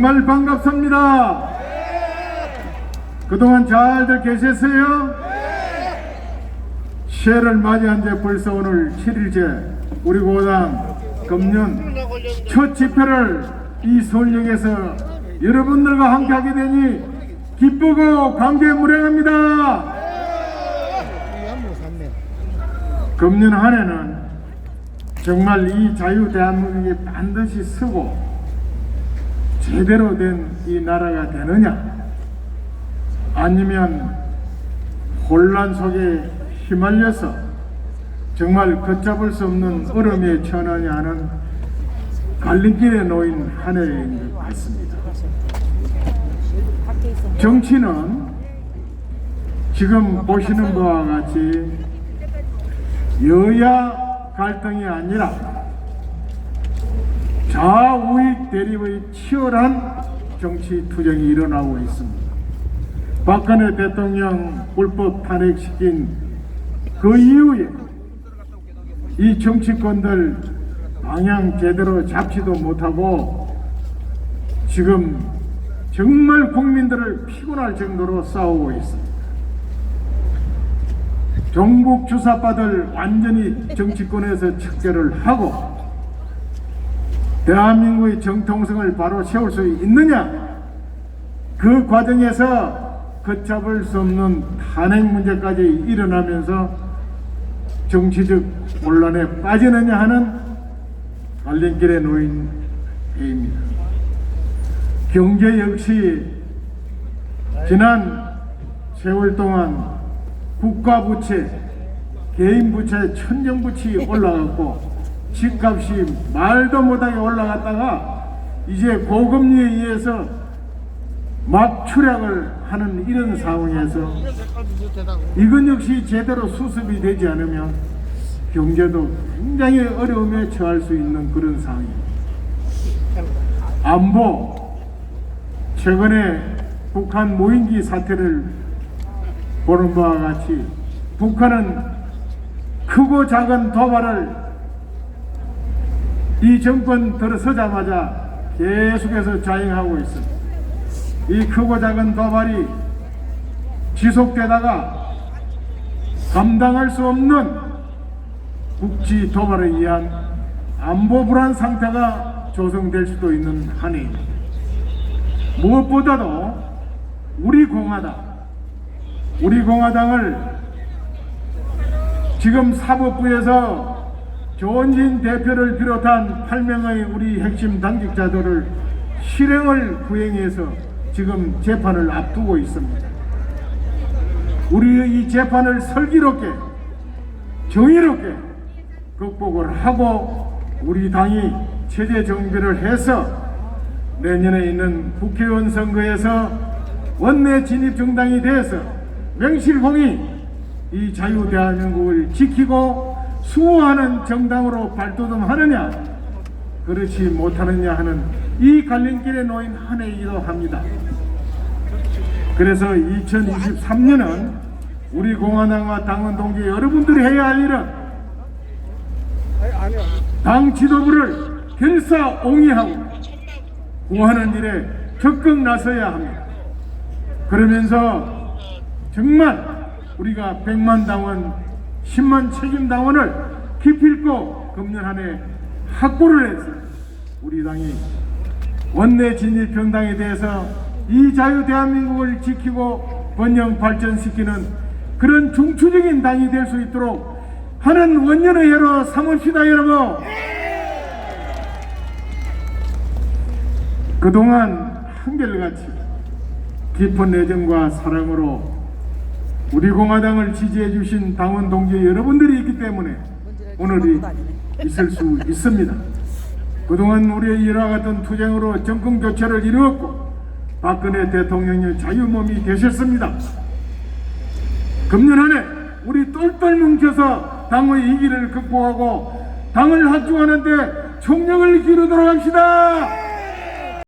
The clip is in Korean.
정말 반갑습니다. 그동안 잘들 계셨어요? 새해를 맞이한 지 벌써 오늘 7일째 우리 고당 금년 첫 집회를 이 서울역에서 여러분들과 함께 하게 되니 기쁘고 감개무량합니다. 금년 한 해는 정말 이 자유 대한민국이 반드시 서고 제대로 된 이 나라가 되느냐 아니면 혼란 속에 휘말려서 정말 걷잡을 수 없는 얼음에 처하느냐 하는 갈림길에 놓인 한 해인 것 같습니다. 정치는 지금 보시는 바와 같이 여야 갈등이 아니라 좌우익 대립의 치열한 정치 투쟁이 일어나고 있습니다. 박근혜 대통령 불법 탄핵시킨 그 이후에 이 정치권들 방향 제대로 잡지도 못하고 지금 정말 국민들을 피곤할 정도로 싸우고 있습니다. 종북 주사파들 완전히 정치권에서 척결을 하고 대한민국의 정통성을 바로 세울 수 있느냐? 그 과정에서 걷잡을 수 없는 탄핵 문제까지 일어나면서 정치적 혼란에 빠지느냐 하는 갈림길에 놓인 해입니다. 경제 역시 지난 세월 동안 국가 부채, 개인 부채, 천정 부채 올라갔고 집값이 말도 못하게 올라갔다가 이제 고금리에 의해서 막 추락을 하는 이런 상황에서 이건 역시 제대로 수습이 되지 않으면 경제도 굉장히 어려움에 처할 수 있는 그런 상황입니다. 안보 최근에 북한 무인기 사태를 보는 바와 같이 북한은 크고 작은 도발을 이 정권 들어서자마자 계속해서 자행하고 있습니다. 이 크고 작은 도발이 지속되다가 감당할 수 없는 국지 도발에 의한 안보 불안 상태가 조성될 수도 있는 한 해입니다. 무엇보다도 우리 공화당, 우리 공화당을 지금 사법부에서 조원진 대표를 비롯한 8명의 우리 핵심 당직자들을 실행을 구행해서 지금 재판을 앞두고 있습니다. 우리의 이 재판을 슬기롭게 정의롭게 극복을 하고 우리 당이 체제 정비를 해서 내년에 있는 국회의원 선거에서 원내 진입 정당이 돼서 명실공히 이 자유 대한민국을 지키고 수호하는 정당으로 발돋움하느냐 그렇지 못하느냐 하는 이 갈림길에 놓인 한 해이기도 합니다. 그래서 2023년은 우리 공화당과 당원 동지 여러분들이 해야 할 일은 당 지도부를 결사옹위하고 구하는 일에 적극 나서야 합니다. 그러면서 정말 우리가 100만 당원, 10만 책임 당원을 기필코 금년 한 해 확보를 해서 우리 당이 원내 진입 정당에 대해서 이 자유 대한민국을 지키고 번영 발전시키는 그런 중추적인 당이 될 수 있도록 하는 원년의 해로 삼읍시다 여러분. 그동안 한결같이 깊은 애정과 사랑으로 우리 공화당을 지지해 주신 당원 동지 여러분들이 있기 때문에 오늘이 있을 수 있습니다. 그동안 우리의 이와 같은 투쟁으로 정권 교체를 이루었고 박근혜 대통령의 자유몸이 되셨습니다. 금년 한 해 우리 똘똘 뭉쳐서 당의 위기를 극복하고 당을 합중하는데 총력을 기르도록 합시다.